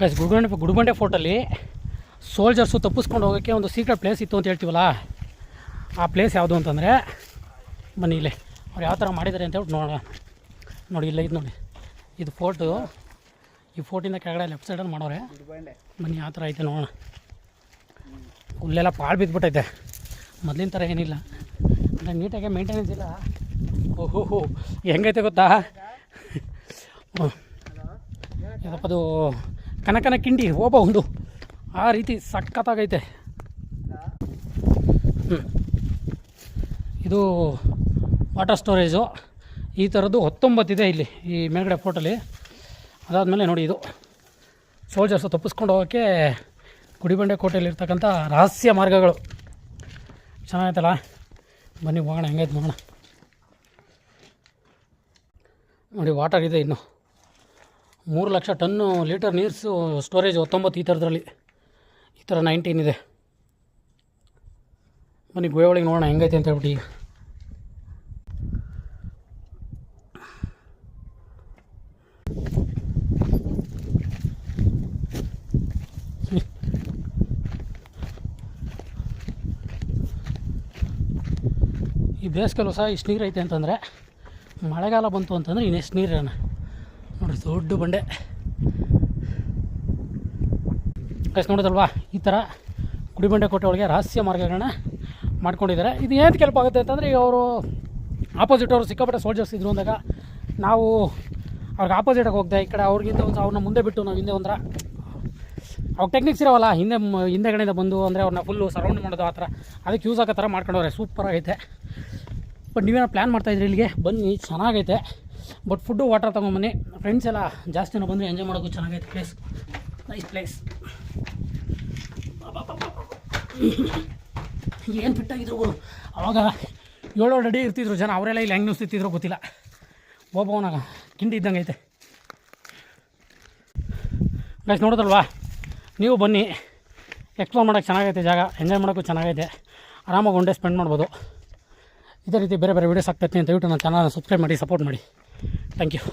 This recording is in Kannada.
ಗೈಸ್ ಗುಡ್ಗಂಡೆ ಗುಡ್ಬಂಡೆ ಫೋರ್ಟಲ್ಲಿ ಸೋಲ್ಜರ್ಸು ತಪ್ಪಿಸ್ಕೊಂಡು ಹೋಗೋಕ್ಕೆ ಒಂದು ಸೀಕ್ರೆಟ್ ಪ್ಲೇಸ್ ಇತ್ತು ಅಂತ ಹೇಳ್ತೀವಲ್ಲ? ಆ ಪ್ಲೇಸ್ ಯಾವುದು ಅಂತಂದರೆ, ಬನ್ನಿ ಇಲ್ಲೇ. ಅವ್ರು ಯಾವ ಥರ ಮಾಡಿದ್ದಾರೆ ಅಂತ ಹೇಳ್ಬಿಟ್ಟು ನೋಡೋಣ. ನೋಡಿ, ಇಲ್ಲ ಇದು ನೋಡಿ. ಇದು ಫೋರ್ಟು ಈ ಫೋರ್ಟಿಂದ ಕೆಳಗಡೆ ಲೆಫ್ಟ್ ಸೈಡಲ್ಲಿ ಮಾಡೋರೆ. ಬನ್ನಿ ಯಾವ ಥರ ಐತೆ ನೋಡೋಣ. ಹುಲ್ಲೆಲ್ಲ ಪಾಳು ಬಿದ್ದುಬಿಟ್ಟೈತೆ ಮೊದಲಿನ ಥರ ಏನಿಲ್ಲ. ಅಂದರೆ ನೀಟಾಗಿ ಮೇಂಟೆನೆನ್ಸ್ ಇಲ್ಲ. ಓಹೋ ಹೋ ಹೆಂಗೈತೆ ಗೊತ್ತಾ? ಯಾಕಪ್ಪ ಅದು ಕನಕನ ಕಿಂಡಿ ಓಬ ಒಂದು. ಆ ರೀತಿ ಸಖತ್ತಾಗೈತೆ. ಇದು ವಾಟರ್ ಸ್ಟೋರೇಜು. ಈ ಥರದ್ದು ಹತ್ತೊಂಬತ್ತಿದೆ ಇಲ್ಲಿ, ಈ ಮೇಲ್ಗಡೆ ಫೋಟೋಲಿ. ಅದಾದಮೇಲೆ ನೋಡಿ ಇದು. ಸೋಲ್ಜರ್ಸು ತಪ್ಪಿಸ್ಕೊಂಡು ಹೋಗೋಕ್ಕೆ ಗುಡಿಬಂಡೆ ಕೋಟೆಯಲ್ಲಿರ್ತಕ್ಕಂಥ ರಹಸ್ಯ ಮಾರ್ಗಗಳು. ಚೆನ್ನಾಗೈತಲ್ಲ? ಬನ್ನಿ ಹೋಗೋಣ, ಹೆಂಗೈತೆ ನೋಡೋಣ. ನೋಡಿ, ವಾಟರ್ ಇದೆ ಇನ್ನು. ಮೂರು ಲಕ್ಷ ಟನ್ನು ಲೀಟರ್ ನೀರ್ಸು ಸ್ಟೋರೇಜ್ ಹತ್ತೊಂಬತ್ತು ಈ ಥರದ್ರಲ್ಲಿ. ಈ ಥರ ನೈನ್ಟೀನ್ ಇದೆ. ಬನ್ನಿ ಗುಹೆ ಒಳಗೆ ನೋಡೋಣ, ಹೆಂಗೈತೆ ಅಂತ ಹೇಳ್ಬಿಟ್ಟು ಈಗ. ಈ ಬೇಸಿಗೆಲ್ಲೂ ಸಹ ಇಷ್ಟು ನೀರು ಐತೆ ಅಂತಂದರೆ, ಮಳೆಗಾಲ ಬಂತು ಅಂತಂದರೆ ಇನ್ನೆಷ್ಟು ನೀರು ಇರೋಣ ನೋಡಿ ದೊಡ್ಡ ಬಂಡೆ. ಕಷ್ಟ ನೋಡಿದಲ್ವಾ ಈ ಥರ ಗುಡಿಬಂಡೆ ಕೋಟೆ ಒಳಗೆ ರಹಸ್ಯ ಮಾರ್ಗಗಳನ್ನ ಮಾಡ್ಕೊಂಡಿದ್ದಾರೆ. ಇದು ಏನು ಕೆಲಪ ಆಗುತ್ತೆ ಅಂತಂದರೆ, ಈಗ ಅವರು ಆಪೋಸಿಟ್ ಅವರು ಸಿಕ್ಕಾಪಟ್ಟೆ ಸೋಲ್ಜರ್ಸ್ ಇದ್ರು ಅಂದಾಗ ನಾವು ಅವ್ರಿಗೆ ಆಪೋಸಿಟಾಗಿ ಹೋಗ್ದೆ, ಈ ಕಡೆ ಅವ್ರಿಗಿಂತ ಒಂದು ಅವ್ರನ್ನ ಮುಂದೆ ಬಿಟ್ಟು ನಾವು ಹಿಂದೆ ಒಂಥರ ಅವ್ರ ಟೆಕ್ನಿಕ್ಸ್ ಇರೋವಲ್ಲ, ಹಿಂದೆ ಹಿಂದೆಗಡೆಯಿಂದ ಬಂದು ಅಂದರೆ ಅವ್ರನ್ನ ಫುಲ್ಲು ಸರೌಂಡ್ ಮಾಡೋದು ಆ ಥರ ಅದಕ್ಕೆ ಯೂಸ್ ಆಗೋ ಥರ ಮಾಡ್ಕೊಂಡವ್ರೆ. ಸೂಪರ್ ಆಗೈತೆ. ಬಟ್ ನೀವೇನೋ ಪ್ಲ್ಯಾನ್ ಮಾಡ್ತಾಯಿದ್ರಿ ಇಲ್ಲಿಗೆ? ಬನ್ನಿ, ಚೆನ್ನಾಗೈತೆ. ಬಟ್ ಫುಡ್ಡು ವಾಟರ್ ತೊಗೊಂಬನ್ನಿ. ಫ್ರೆಂಡ್ಸ್ ಎಲ್ಲ ಜಾಸ್ತಿನ ಬಂದರೆ ಎಂಜಾಯ್ ಮಾಡೋಕ್ಕೂ ಚೆನ್ನಾಗೈತೆ ಪ್ಲೇಸ್ ನೈಸ್ ಪ್ಲೇಸ್ ಏನು ಫಿಟ್ಟಾಗಿದ್ರು ಅವಾಗ ಏಳು ರೆಡಿ ಇರ್ತಿದ್ರು ಜನ. ಅವರೆಲ್ಲ ಇಲ್ಲಿ ಹೆಂಗೆ ನುಸ್ತಿದ್ರು ಗೊತ್ತಿಲ್ಲ. ಒಬ್ಬವನಾಗ ಕಿಂಡಿ ಇದ್ದಂಗೆ ಐತೆ. ಗೈಸ್ ನೋಡಿದ್ರಲ್ವಾ? ನೀವು ಬನ್ನಿ. ಎಕ್ಸ್ಪ್ಲೋರ್ ಮಾಡೋಕ್ಕೆ ಚೆನ್ನಾಗೈತೆ ಜಾಗ. ಎಂಜಾಯ್ ಮಾಡೋಕ್ಕೂ ಚೆನ್ನಾಗೈತೆ. ಆರಾಮಾಗಿ ಒನ್ ಡೇ ಸ್ಪೆಂಡ್ ಮಾಡ್ಬೋದು. ಇದೇ ರೀತಿ ಬೇರೆ ಬೇರೆ ವೀಡಿಯೋಸ್ ಆಗ್ತೈತೆ ಅಂತ ಹೇಳ್ಬಿಟ್ಟು ನನ್ನ ಚಾನಲ್ನ ಸಬ್ಸ್ಕ್ರೈಬ್ ಮಾಡಿ ಸಪೋರ್ಟ್ ಮಾಡಿ. Thank you